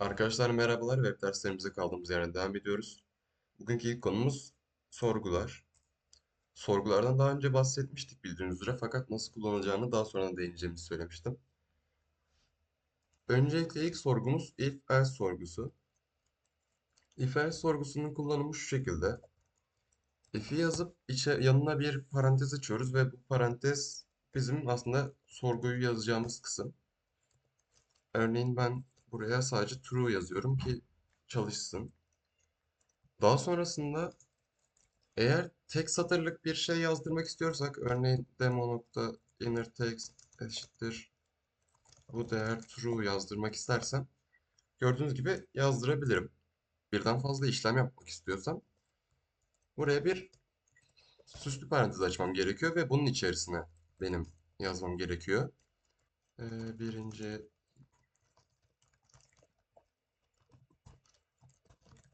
Arkadaşlar merhabalar. Web derslerimize kaldığımız yerden devam ediyoruz. Bugünkü ilk konumuz sorgular. Sorgulardan daha önce bahsetmiştik bildiğiniz üzere fakat nasıl kullanılacağını daha sonra değineceğimizi söylemiştim. Öncelikle ilk sorgumuz if else sorgusu. If else sorgusunun kullanımı şu şekilde. If'i yazıp içe, yanına bir parantez açıyoruz ve bu parantez bizim aslında sorguyu yazacağımız kısım. Örneğin ben buraya sadece true yazıyorum ki çalışsın. Daha sonrasında eğer tek satırlık bir şey yazdırmak istiyorsak örneğin demo.inner text eşittir bu değer true yazdırmak istersem gördüğünüz gibi yazdırabilirim. Birden fazla işlem yapmak istiyorsam buraya bir süslü parantez açmam gerekiyor ve bunun içerisine benim yazmam gerekiyor. Ee, birinci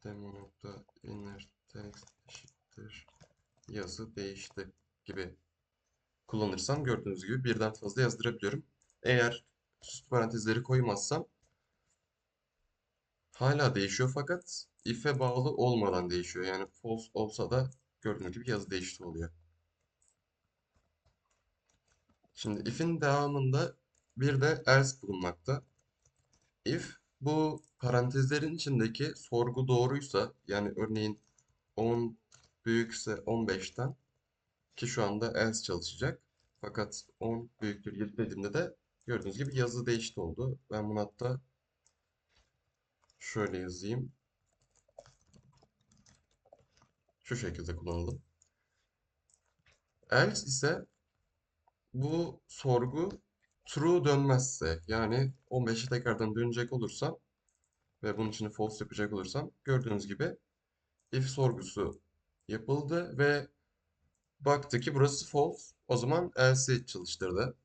demo.inner text eşittir yazı değişti gibi kullanırsam gördüğünüz gibi birden fazla yazdırabiliyorum. Eğer süslü parantezleri koymazsam hala değişiyor fakat if'e bağlı olmadan değişiyor. Yani false olsa da gördüğünüz gibi yazı değişti oluyor. Şimdi if'in devamında bir de else bulunmakta. If bu parantezlerin içindeki sorgu doğruysa yani örneğin 10 büyükse 15'ten ki şu anda else çalışacak. Fakat 10 büyüktür 7 dediğimde de gördüğünüz gibi yazı değişti oldu. Ben bunu hatta şöyle yazayım. Şu şekilde kullanalım. Else ise bu sorgu true dönmezse yani 15'e tekrardan dönecek olursam ve bunun için false yapacak olursam gördüğünüz gibi if sorgusu yapıldı ve baktı ki burası false. O zaman else'i çalıştırdı.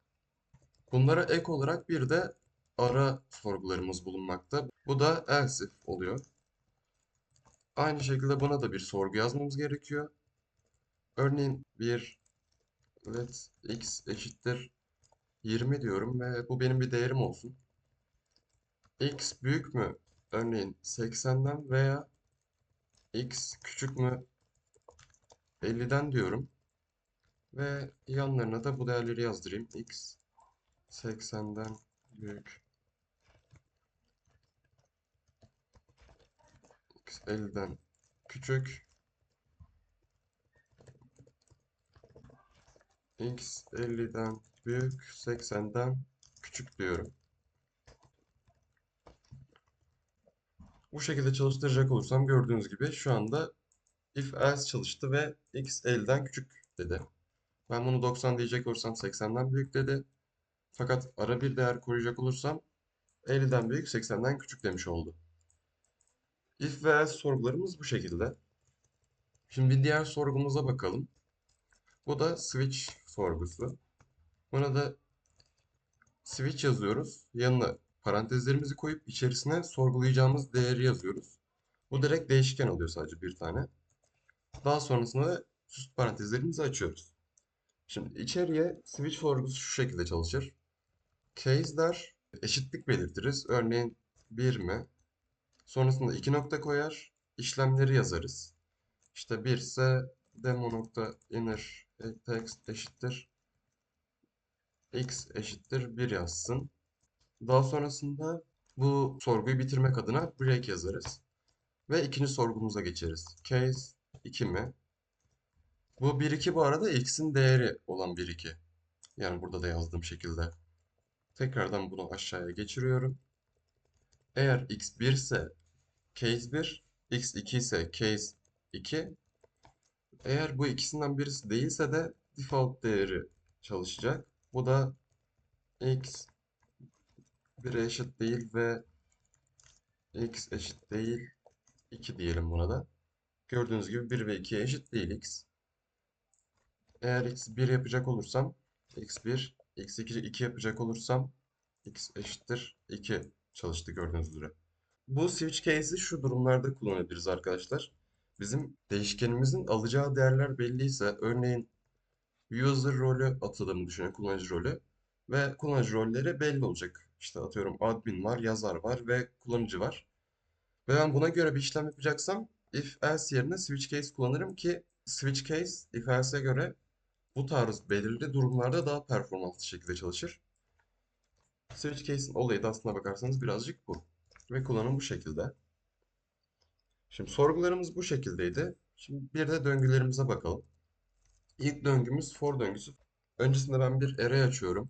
Bunlara ek olarak bir de ara sorgularımız bulunmakta. Bu da else oluyor. Aynı şekilde buna da bir sorgu yazmamız gerekiyor. Örneğin bir let x eşittir 20 diyorum ve bu benim bir değerim olsun. x büyük mü? Örneğin 80'den veya x küçük mü? 50'den diyorum. Ve yanlarına da bu değerleri yazdırayım. x 80'den büyük. x 50'den küçük. x 50'den büyük 80'den küçük diyorum. Bu şekilde çalıştıracak olursam gördüğünüz gibi şu anda if else çalıştı ve x 50'den küçük dedi. Ben bunu 90 diyecek olursam 80'den büyük dedi. Fakat ara bir değer koyacak olursam 50'den büyük 80'den küçük demiş oldu. If ve else sorgularımız bu şekilde. Şimdi bir diğer sorgumuza bakalım. Bu da switch sorgusu. Buna da switch yazıyoruz. Yanına parantezlerimizi koyup içerisine sorgulayacağımız değeri yazıyoruz. Bu direkt değişken oluyor sadece bir tane. Daha sonrasında da süs parantezlerimizi açıyoruz. Şimdi içeriye switch sorgusu şu şekilde çalışır. Case'ler eşitlik belirtiriz. Örneğin 1 mi? Sonrasında iki nokta koyar. işlemleri yazarız. İşte 1 ise demo nokta inner text eşittir x eşittir 1 yazsın. Daha sonrasında bu sorguyu bitirmek adına break yazarız. Ve ikinci sorgumuza geçeriz. Case 2 mi? Bu 1-2 bu arada x'in değeri olan 1-2. Yani burada da yazdığım şekilde. Tekrardan bunu aşağıya geçiriyorum. Eğer x 1 ise case 1, x 2 ise case 2. Eğer bu ikisinden birisi değilse de default değeri çalışacak. Bu da x 1'e eşit değil ve x eşit değil 2 diyelim buna da. Gördüğünüz gibi 1 ve 2'ye eşit değil x. Eğer x 1 yapacak olursam x1, x2 2 yapacak olursam x eşittir 2 çalıştı gördüğünüz üzere. Bu switch case'i şu durumlarda kullanabiliriz arkadaşlar. Bizim değişkenimizin alacağı değerler belliyse örneğin user rolü atadığımı düşünün kullanıcı rolü ve kullanıcı rolleri belli olacak. İşte atıyorum admin var, yazar var ve kullanıcı var. Ve ben buna göre bir işlem yapacaksam if else yerine switch case kullanırım ki switch case if else'e göre bu tarz belirli durumlarda daha performanslı şekilde çalışır. Switch case'in olayı da aslına bakarsanız birazcık bu. Ve kullanım bu şekilde. Şimdi sorgularımız bu şekildeydi. Şimdi bir de döngülerimize bakalım. İlk döngümüz for döngüsü. Öncesinde ben bir array açıyorum.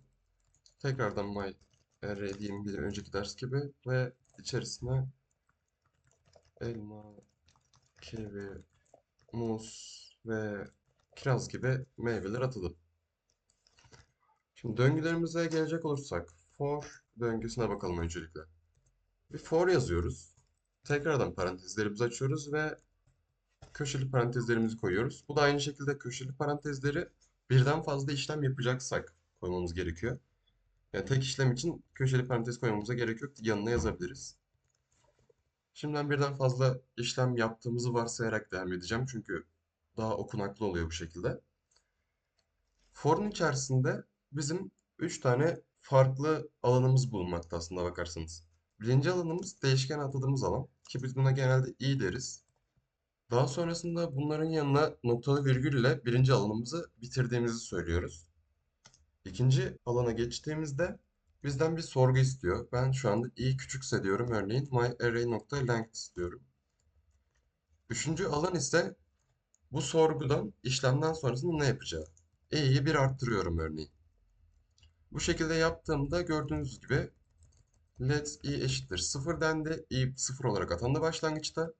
Tekrardan my array diyeyim bir önceki ders gibi ve içerisine elma, kivi, muz ve kiraz gibi meyveler atıldı. Şimdi döngülerimize gelecek olursak for döngüsüne bakalım öncelikle. Bir for yazıyoruz. Tekrardan parantezlerimizi açıyoruz ve köşeli parantezlerimizi koyuyoruz. Bu da aynı şekilde köşeli parantezleri birden fazla işlem yapacaksak koymamız gerekiyor. Yani tek işlem için köşeli parantez koymamıza gerek yok. Yanına yazabiliriz. Şimdiden birden fazla işlem yaptığımızı varsayarak devam edeceğim. Çünkü daha okunaklı oluyor bu şekilde. For'un içerisinde bizim 3 tane farklı alanımız bulunmakta aslında bakarsanız. Birinci alanımız değişken atadığımız alan ki biz buna genelde i deriz. Daha sonrasında bunların yanına noktalı virgülle birinci alanımızı bitirdiğimizi söylüyoruz. İkinci alana geçtiğimizde bizden bir sorgu istiyor. Ben şu anda i küçükse diyorum örneğin myArray.length istiyorum. Üçüncü alan ise bu sorgudan işlemden sonrasında ne yapacağı. i'yi bir arttırıyorum örneğin. Bu şekilde yaptığımda gördüğünüz gibi let i eşittir 0 dendi. i 0 olarak atandı başlangıçta.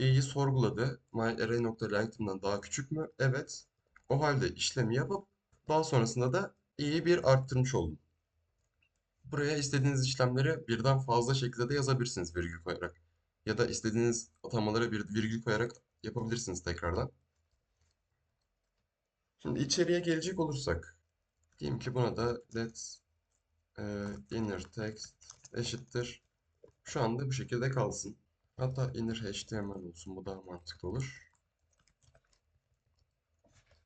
İ'yi sorguladı. myArray.length'ından daha küçük mü? Evet. O halde işlemi yapıp daha sonrasında da i'yi bir arttırmış oldum. Buraya istediğiniz işlemleri birden fazla şekilde de yazabilirsiniz virgül koyarak. Ya da istediğiniz atamaları bir virgül koyarak yapabilirsiniz tekrardan. Şimdi içeriye gelecek olursak. Diyeyim ki buna da let e, inner text eşittir. Şu anda bu şekilde kalsın. Hatta inner html olsun. Bu daha mantıklı olur.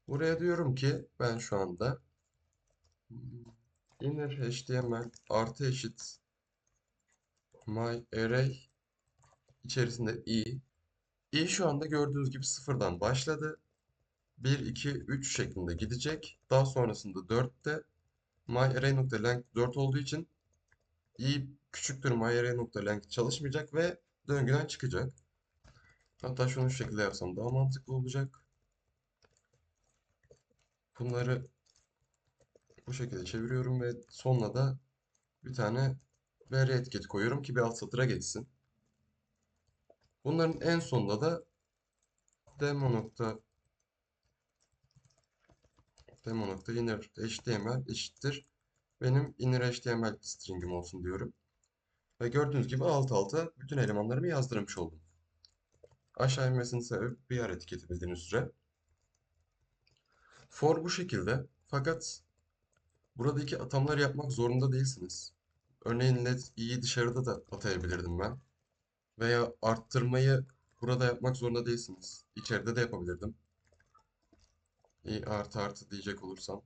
Buraya diyorum ki ben şu anda inner html artı eşit my array içerisinde i. i şu anda gördüğünüz gibi sıfırdan başladı. 1, 2, 3 şeklinde gidecek. Daha sonrasında 4'te myArray.length 4 olduğu için i küçüktür myArray.length çalışmayacak ve döngüden çıkacak. Hatta şunu şu şekilde yapsam daha mantıklı olacak. Bunları bu şekilde çeviriyorum ve sonuna da bir tane veri etiketi koyuyorum ki bir alt satıra geçsin. Bunların en sonunda da demo nokta demo nokta inner html eşittir benim inner html stringim olsun diyorum. Ve gördüğünüz gibi alt alta bütün elemanlarımı yazdırmış oldum. Aşağı inmesinin sebebi bir yer etiketi bildiğiniz üzere. For bu şekilde fakat buradaki atamaları yapmak zorunda değilsiniz. Örneğin let i'yi dışarıda da atayabilirdim ben. Veya arttırmayı burada yapmak zorunda değilsiniz. İçeride de yapabilirdim. i artı artı diyecek olursam.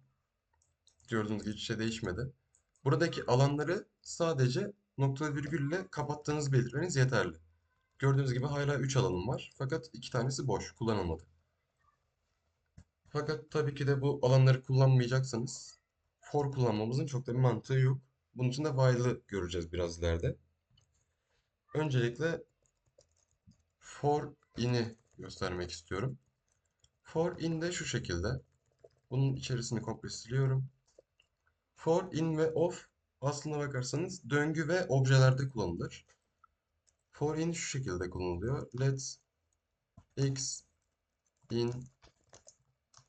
Gördüğünüz gibi hiçbir şey değişmedi. Buradaki alanları sadece nokta virgülle kapattığınız belirtmeniz yeterli. Gördüğünüz gibi hala 3 alanım var. Fakat 2 tanesi boş, kullanılmadı. Fakat tabii ki de bu alanları kullanmayacaksanız for kullanmamızın çok da bir mantığı yok. Bunun için de while'ı göreceğiz biraz ileride. Öncelikle for in'i göstermek istiyorum. For in de şu şekilde. Bunun içerisini komple siliyorum. For in ve of aslına bakarsanız döngü ve objelerde kullanılır. For in şu şekilde kullanılıyor. Let x in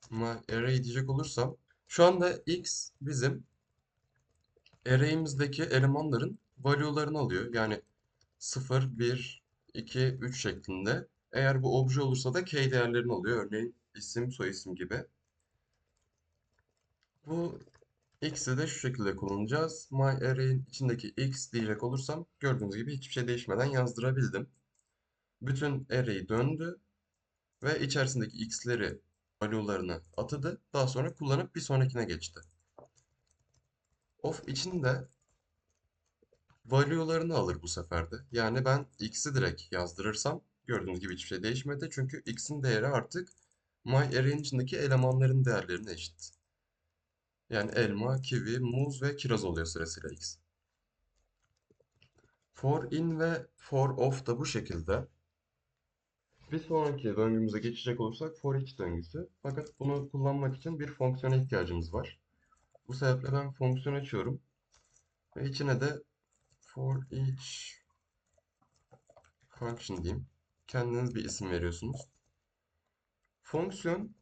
my array diyecek olursam şu anda x bizim array'imizdeki elemanların value'larını alıyor. Yani 0, 1, 2, 3 şeklinde. Eğer bu obje olursa da key değerlerini alıyor. Örneğin isim, soyisim gibi. Bu x'i de şu şekilde kullanacağız. MyArray'in içindeki x diyecek olursam gördüğünüz gibi hiçbir şey değişmeden yazdırabildim. Bütün array döndü ve içerisindeki x'leri value'larını atadı. Daha sonra kullanıp bir sonrakine geçti. Of içinde value'larını alır bu sefer de. Yani ben x'i direkt yazdırırsam gördüğünüz gibi hiçbir şey değişmedi. Çünkü x'in değeri artık myArray'in içindeki elemanların değerlerine eşit. Yani elma, kivi, muz ve kiraz oluyor sırasıyla x. For in ve for of da bu şekilde. Bir sonraki döngümüze geçecek olursak for each döngüsü. Fakat bunu kullanmak için bir fonksiyona ihtiyacımız var. Bu sebeple ben fonksiyon açıyorum. Ve içine de for each function diyeyim. Kendiniz bir isim veriyorsunuz. Fonksiyon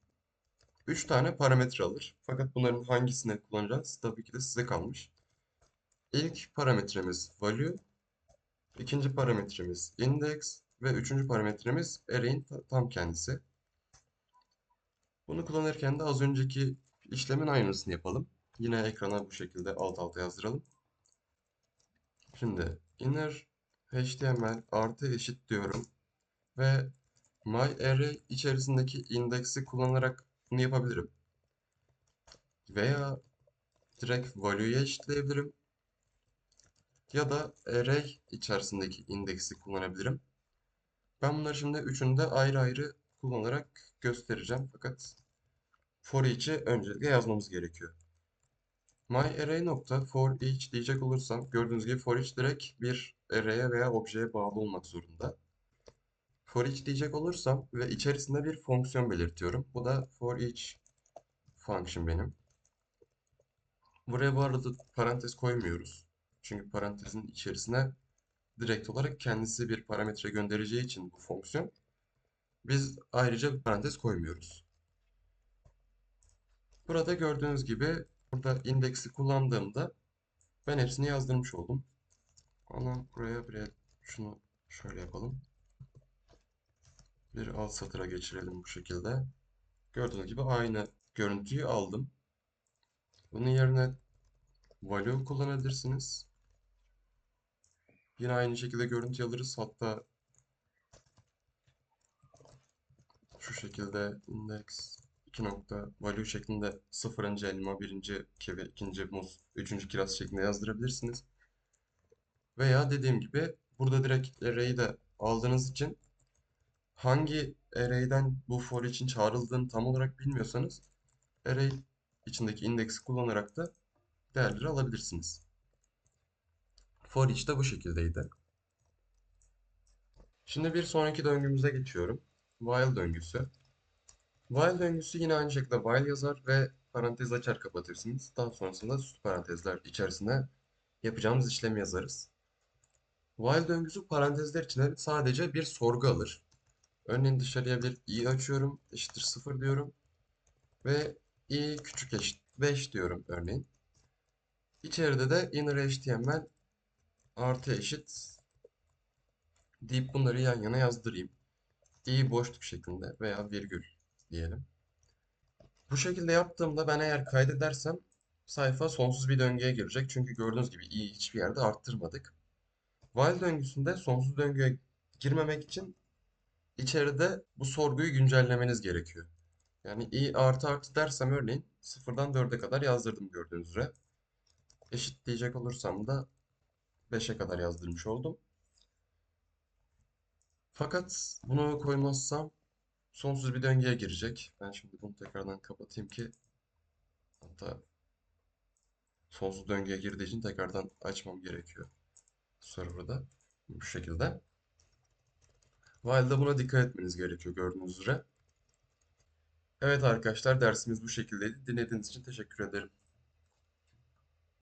3 tane parametre alır. Fakat bunların hangisini kullanacağız tabii ki de size kalmış. İlk parametremiz value, ikinci parametremiz index ve üçüncü parametremiz array'in ta- tam kendisi. Bunu kullanırken de az önceki işlemin aynısını yapalım. Yine ekrana bu şekilde alt alta yazdıralım. Şimdi inner html artı eşit diyorum ve myArray içerisindeki index'i kullanarak bunu yapabilirim. Veya direkt value'ya eşitleyebilirim. Ya da array içerisindeki indeksi kullanabilirim. Ben bunları şimdi üçünü de ayrı ayrı kullanarak göstereceğim. Fakat for each'i öncelikle yazmamız gerekiyor. myArray nokta for each diyecek olursam gördüğünüz gibi for each direkt bir array'e veya objeye bağlı olmak zorunda. For each diyecek olursam ve içerisinde bir fonksiyon belirtiyorum. Bu da for each function benim. Buraya bu arada parantez koymuyoruz. Çünkü parantezin içerisine direkt olarak kendisi bir parametre göndereceği için bu fonksiyon biz ayrıca parantez koymuyoruz. Burada gördüğünüz gibi burada indeksi kullandığımda ben hepsini yazdırmış oldum. Ama buraya bir şunu şöyle yapalım. Bir alt satıra geçirelim bu şekilde. Gördüğünüz gibi aynı görüntüyü aldım. Bunun yerine value kullanabilirsiniz. Yine aynı şekilde görüntü alırız. Hatta şu şekilde index 2 nokta value şeklinde sıfırıncı elma, birinci kivi, ikinci muz, üçüncü kiraz şeklinde yazdırabilirsiniz. Veya dediğim gibi burada direkt array'i de aldığınız için hangi array'den bu for için çağrıldığını tam olarak bilmiyorsanız array içindeki indeksi kullanarak da değerleri alabilirsiniz. For each de bu şekildeydi. Şimdi bir sonraki döngümüze geçiyorum. While döngüsü. While döngüsü yine aynı şekilde while yazar ve parantez açar kapatırsınız. Daha sonrasında süs parantezler içerisine yapacağımız işlemi yazarız. While döngüsü parantezler içinde sadece bir sorgu alır. Örneğin dışarıya bir i açıyorum, eşittir 0 diyorum. Ve i küçük eşit 5 diyorum örneğin. İçeride de inner html artı eşit deyip bunları yan yana yazdırayım. i boşluk şeklinde veya virgül diyelim. Bu şekilde yaptığımda ben eğer kaydedersem sayfa sonsuz bir döngüye girecek. Çünkü gördüğünüz gibi i'yi hiçbir yerde arttırmadık. While döngüsünde sonsuz döngüye girmemek için içeride bu sorguyu güncellemeniz gerekiyor. Yani i artı artı dersem örneğin sıfırdan 4'e kadar yazdırdım gördüğünüz üzere. Eşit diyecek olursam da 5'e kadar yazdırmış oldum. Fakat bunu koymazsam sonsuz bir döngüye girecek. Ben şimdi bunu tekrardan kapatayım ki hatta sonsuz döngüye girdiği için tekrardan açmam gerekiyor serverda bu şekilde. While'da buna dikkat etmeniz gerekiyor gördüğünüz üzere. Evet arkadaşlar dersimiz bu şekildeydi. Dinlediğiniz için teşekkür ederim.